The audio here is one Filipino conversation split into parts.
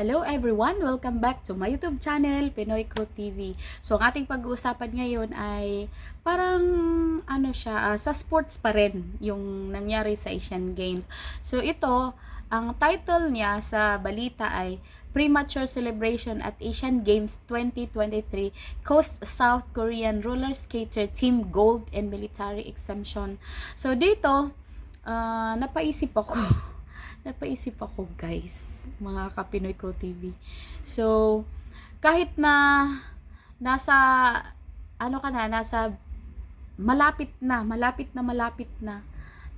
Hello everyone! Welcome back to my YouTube channel, Pinoy Crew TV. So, ang ating pag-uusapan ngayon ay parang ano siya, ah, sa sports pa rin yung nangyari sa Asian Games. So, ito, ang title niya sa balita ay Premature Celebration at Asian Games 2023 Coast South Korean Roller Skater Team Gold and Military Exemption. So, dito, ah, napaisip ako. napaisip ako guys, mga ka-Pinoy Crew TV. So, kahit na nasa, ano ka na, nasa malapit na, malapit na, malapit na.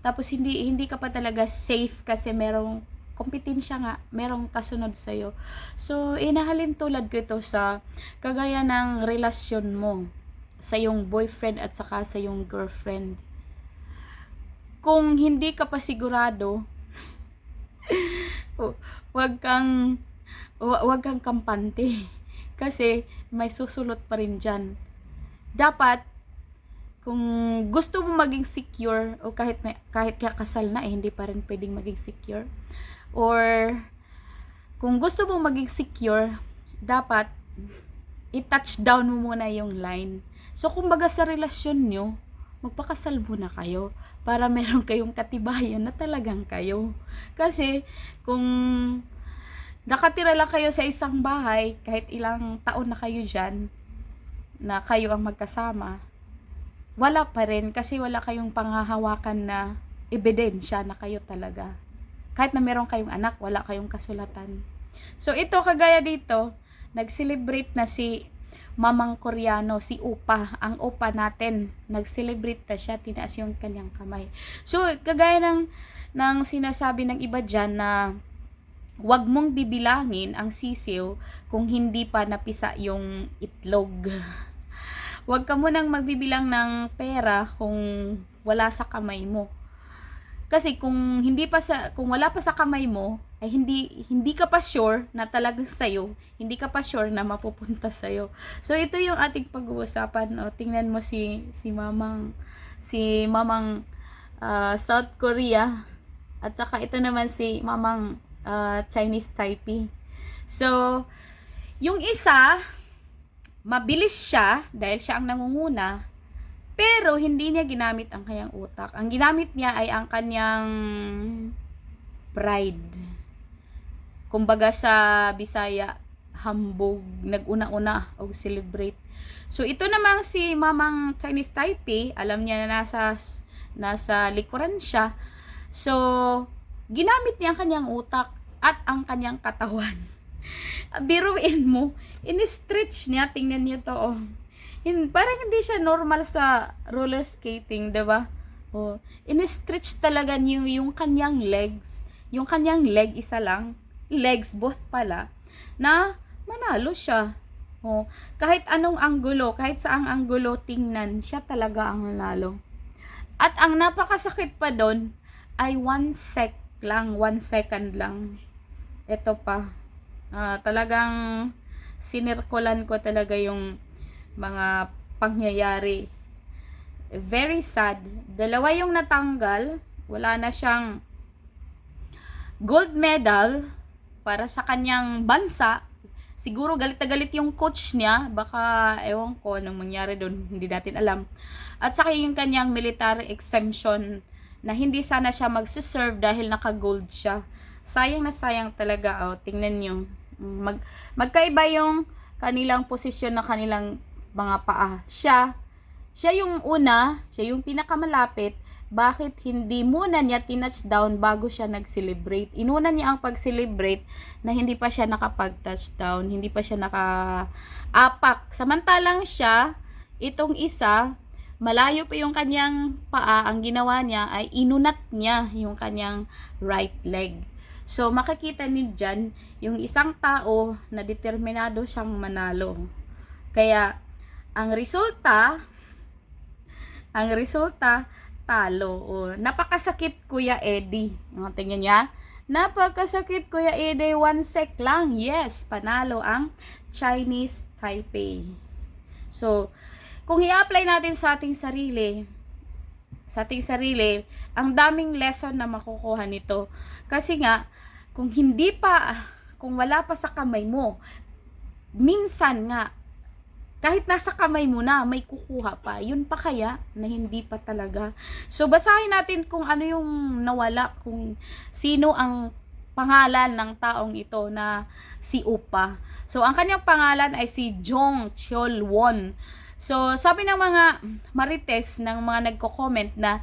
Tapos hindi hindi ka pa talaga safe kasi merong kompetensya nga, merong kasunod sa'yo. So, inahalin tulad ko ito sa kagaya ng relasyon mo sa yung boyfriend at saka sa yung girlfriend. Kung hindi ka pa sigurado, wag kang wa- wag kang kampante kasi may susulot pa rin diyan. Dapat kung gusto mo maging secure o kahit may, kahit ka kasal na eh, hindi pa rin pwedeng maging secure or kung gusto mo maging secure dapat i-touch down mo muna yung line. So kumbaga sa relasyon nyo, magpakasal muna kayo para meron kayong katibayan na talagang kayo. Kasi kung nakatira lang kayo sa isang bahay, kahit ilang taon na kayo dyan, na kayo ang magkasama, wala pa rin kasi wala kayong panghahawakan na ebidensya na kayo talaga. Kahit na meron kayong anak, wala kayong kasulatan. So ito, kagaya dito, nag-celebrate na si mamang Koreano, si Upa, ang Upa natin, nag-celebrate na siya, tinaas yung kanyang kamay. So, kagaya ng, ng sinasabi ng iba dyan na wag mong bibilangin ang sisiw kung hindi pa napisa yung itlog. Huwag ka munang magbibilang ng pera kung wala sa kamay mo. Kasi kung hindi pa sa kung wala pa sa kamay mo, ay hindi hindi ka pa sure na talagang sa'yo, hindi ka pa sure na mapupunta sa'yo. So ito yung ating pag-uusapan, no. Tingnan mo si si Mamang si Mamang ah, South Korea at saka ito naman si Mamang ah, Chinese Taipei. So yung isa mabilis siya dahil siya ang nangunguna pero hindi niya ginamit ang kanyang utak. Ang ginamit niya ay ang kanyang pride. Kumbaga sa Bisaya, hambog, nag-una-una o celebrate. So ito namang si Mamang Chinese Taipei, alam niya na nasa nasa likuran siya. So ginamit niya ang kanyang utak at ang kanyang katawan. Biruin mo, in-stretch niya, tingnan niyo to, oh. Hin, parang hindi siya normal sa roller skating, 'di ba? Oh, in-stretch talaga niyo yung kanyang legs. Yung kanyang leg isa lang, legs both pala, na manalo siya. Oh, kahit anong anggulo, kahit saang anggulo tingnan, siya talaga ang nanalo. At ang napakasakit pa doon ay one sec lang, one second lang. Ito pa. Ah, talagang sinirkulan ko talaga yung mga pangyayari. Very sad. Dalawa yung natanggal. Wala na siyang gold medal para sa kanyang bansa. Siguro galit na galit yung coach niya. Baka, ewan ko, nang mangyari doon, hindi natin alam. At saka yung kanyang military exemption na hindi sana siya magsuserve dahil naka-gold siya. Sayang na sayang talaga. Oh, tingnan nyo. Mag, magkaiba yung kanilang posisyon na kanilang mga paa. Siya, siya yung una, siya yung pinakamalapit, bakit hindi muna niya tinouchdown bago siya nag-celebrate? Inuna niya ang pag-celebrate na hindi pa siya nakapag-touchdown, hindi pa siya naka-apak. Samantalang siya, itong isa, malayo pa yung kanyang paa, ang ginawa niya ay inunat niya yung kanyang right leg. So, makikita niyo dyan, yung isang tao na determinado siyang manalo. Kaya, ang resulta, ang resulta, talo. O, napakasakit, Kuya Eddie. O, tingnan niya. Napakasakit, Kuya Eddie. One sec lang. Yes, panalo ang Chinese Taipei. So, kung i-apply natin sa ating sarili, sa ating sarili, ang daming lesson na makukuha nito. Kasi nga, kung hindi pa kung wala pa sa kamay mo. Minsan nga, kahit nasa kamay mo na, may kukuha pa. Yun pa kaya na hindi pa talaga. So, basahin natin kung ano yung nawala, kung sino ang pangalan ng taong ito na si Upa. So, ang kanyang pangalan ay si Jong Cheol Won. So, sabi ng mga marites, ng mga nagko-comment na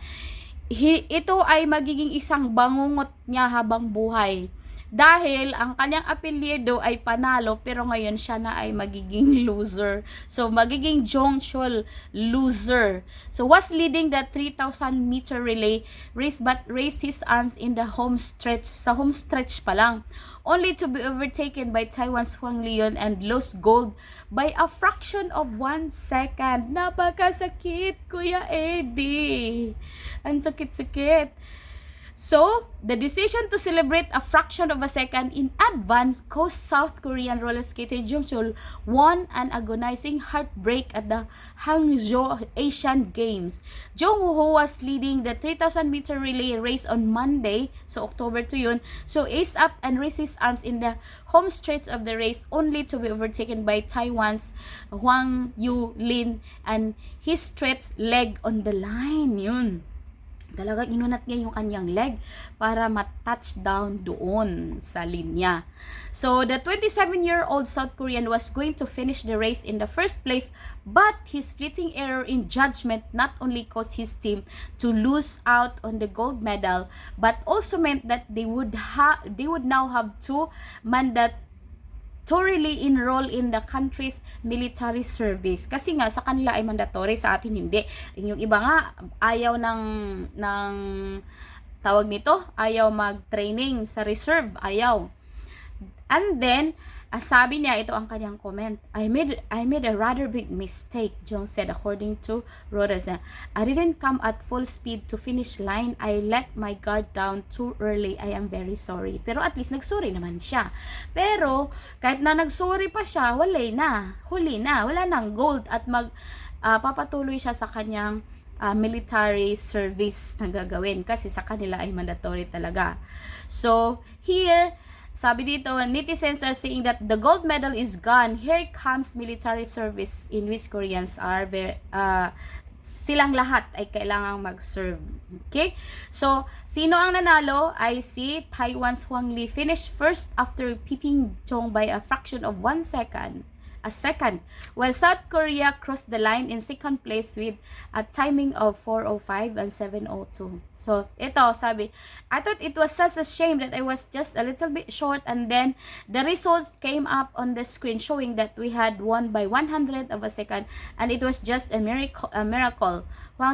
ito ay magiging isang bangungot niya habang buhay. Dahil ang kanyang apelyido ay panalo pero ngayon siya na ay magiging loser. So magiging Jong Chol loser. So was leading the 3000 meter relay race but raised his arms in the home stretch sa home stretch pa lang only to be overtaken by Taiwan's Huang Lion and lost gold by a fraction of one second. Napakasakit, Kuya Eddie. Ang sakit-sakit. So, the decision to celebrate a fraction of a second in advance caused South Korean roller skater Jung Chul won an agonizing heartbreak at the Hangzhou Asian Games. Jung Woo was leading the 3,000 meter relay race on Monday, so October 2 yun. So, ace up and raised his arms in the home stretch of the race only to be overtaken by Taiwan's Huang Yu Lin and his stretched leg on the line. Yun talagang inunat niya yung kanyang leg para mat-touchdown doon sa linya. So, the 27-year-old South Korean was going to finish the race in the first place, but his fleeting error in judgment not only caused his team to lose out on the gold medal, but also meant that they would ha they would now have to mandat mandatorily enroll in the country's military service. Kasi nga sa kanila ay mandatory, sa atin hindi. Yung iba nga ayaw ng ng tawag nito, ayaw mag-training sa reserve, ayaw. And then Uh, sabi niya, ito ang kanyang comment. I made I made a rather big mistake, Jong said according to Reuters. I didn't come at full speed to finish line. I let my guard down too early. I am very sorry. Pero at least nagsorry naman siya. Pero kahit na nagsorry pa siya, wala na. Huli na. Wala nang gold at mag uh, papatuloy siya sa kanyang uh, military service na gagawin kasi sa kanila ay mandatory talaga. So, here, sabi dito, netizens are saying that the gold medal is gone. Here comes military service in which Koreans are very, uh, silang lahat ay kailangang mag-serve. Okay? So, sino ang nanalo ay si Taiwan's Huang Li finished first after peeping Chong by a fraction of one second a second, while South Korea crossed the line in second place with a timing of 4.05 and 7.02. So, ito, sabi, I thought it was such a shame that I was just a little bit short and then the results came up on the screen showing that we had won by 100 of a second and it was just a miracle. A miracle.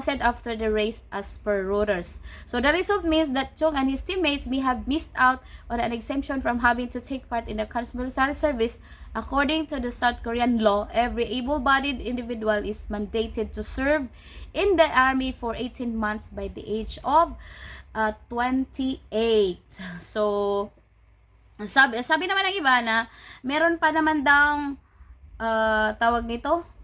Said after the race as per Reuters. So, the result means that Chung and his teammates may have missed out on an exemption from having to take part in the military service According to the South Korean law, every able-bodied individual is mandated to serve in the army for 18 months by the age of uh, 28. So, sabi, sabi naman ng iba na meron pa naman daw uh, tawag nito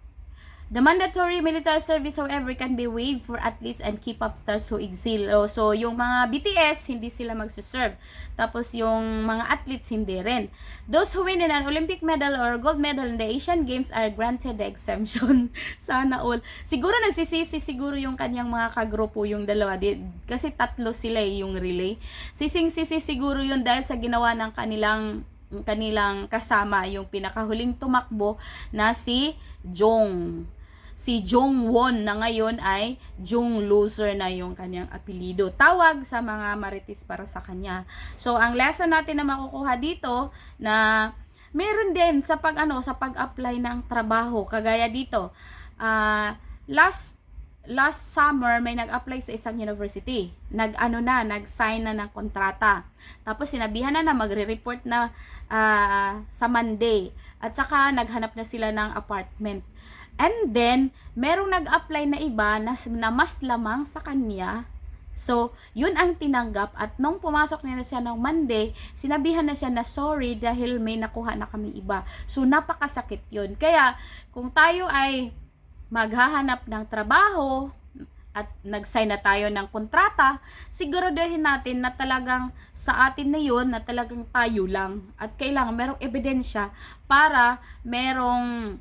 The mandatory military service, however, can be waived for athletes and K-pop stars who exil. Oh, so, yung mga BTS, hindi sila magsiserve. Tapos, yung mga athletes, hindi rin. Those who win in an Olympic medal or gold medal in the Asian Games are granted the exemption. Sana all. Siguro nagsisisi siguro yung kanyang mga kagrupo, yung dalawa. Di, kasi tatlo sila eh, yung relay. Sising-sisi siguro yun dahil sa ginawa ng kanilang kanilang kasama yung pinakahuling tumakbo na si Jong si Jong Won na ngayon ay Jong Loser na yung kanyang apelido. Tawag sa mga marites para sa kanya. So, ang lesson natin na makukuha dito na meron din sa pag ano sa pag-apply ng trabaho kagaya dito. Uh, last last summer may nag-apply sa isang university. Nag-ano na, nag-sign na ng kontrata. Tapos sinabihan na na magre-report na uh, sa Monday. At saka naghanap na sila ng apartment. And then, merong nag-apply na iba na, na mas lamang sa kanya. So, yun ang tinanggap at nung pumasok na siya ng Monday, sinabihan na siya na sorry dahil may nakuha na kami iba. So, napakasakit yun. Kaya, kung tayo ay maghahanap ng trabaho, at nag-sign na tayo ng kontrata, siguraduhin natin na talagang sa atin na yun, na talagang tayo lang. At kailangan merong ebidensya para merong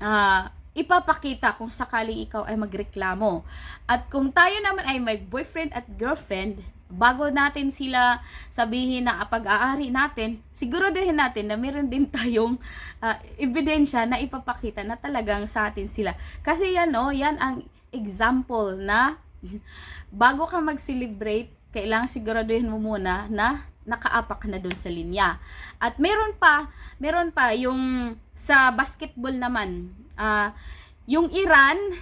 ah, ipapakita kung sakaling ikaw ay magreklamo. At kung tayo naman ay may boyfriend at girlfriend, bago natin sila sabihin na pag-aari natin, siguraduhin natin na meron din tayong ah, ebidensya na ipapakita na talagang sa atin sila. Kasi yan oh, yan ang example na bago ka mag-celebrate, kailangan siguraduhin mo muna na nakaapak ka na dun sa linya. At meron pa, meron pa yung sa basketball naman, ah yung Iran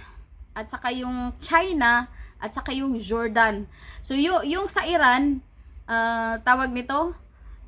at saka yung China at saka yung Jordan. So yung, yung sa Iran, ah, tawag nito,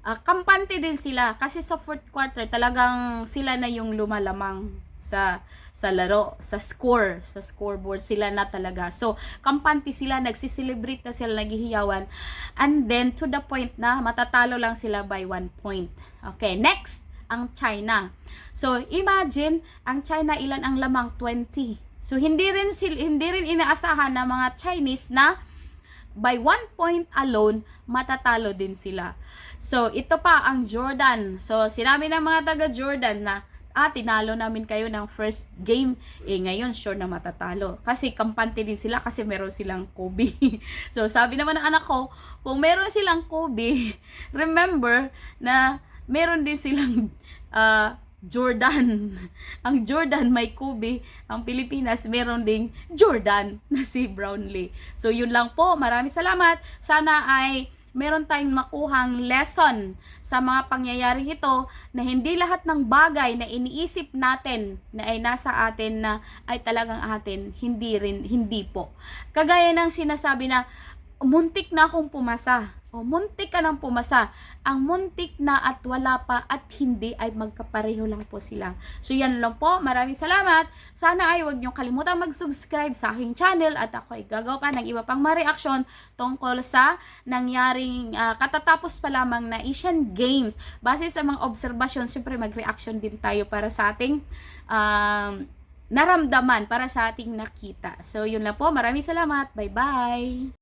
ah, kampante din sila kasi sa fourth quarter talagang sila na yung lumalamang sa sa laro, sa score, sa scoreboard sila na talaga. So, kampante sila, nagsiselebrate na sila, naghihiyawan. And then, to the point na matatalo lang sila by one point. Okay, next, ang China. So, imagine, ang China ilan ang lamang 20. So, hindi rin, sil, hindi rin inaasahan ng mga Chinese na by one point alone, matatalo din sila. So, ito pa ang Jordan. So, sinabi ng mga taga Jordan na ah, tinalo namin kayo ng first game. Eh, ngayon, sure na matatalo. Kasi kampante din sila kasi meron silang Kobe. so, sabi naman ng anak ko, kung meron silang Kobe, remember na meron din silang ah, Jordan. Ang Jordan may Kobe. Ang Pilipinas meron ding Jordan na si Brownlee. So, yun lang po. Maraming salamat. Sana ay meron tayong makuhang lesson sa mga pangyayaring ito na hindi lahat ng bagay na iniisip natin na ay nasa atin na ay talagang atin, hindi rin, hindi po. Kagaya ng sinasabi na, muntik na akong pumasa. O, muntik ka nang pumasa. Ang muntik na at wala pa at hindi ay magkapareho lang po sila. So, yan lang po. Maraming salamat. Sana ay huwag niyong kalimutan mag-subscribe sa aking channel at ako ay gagawa pa ng iba pang ma-reaction tungkol sa nangyaring ah, katatapos pa lamang na Asian Games. Base sa mga obserbasyon, syempre mag-reaction din tayo para sa ating um, naramdaman, para sa ating nakita. So, yun lang po. Maraming salamat. Bye-bye!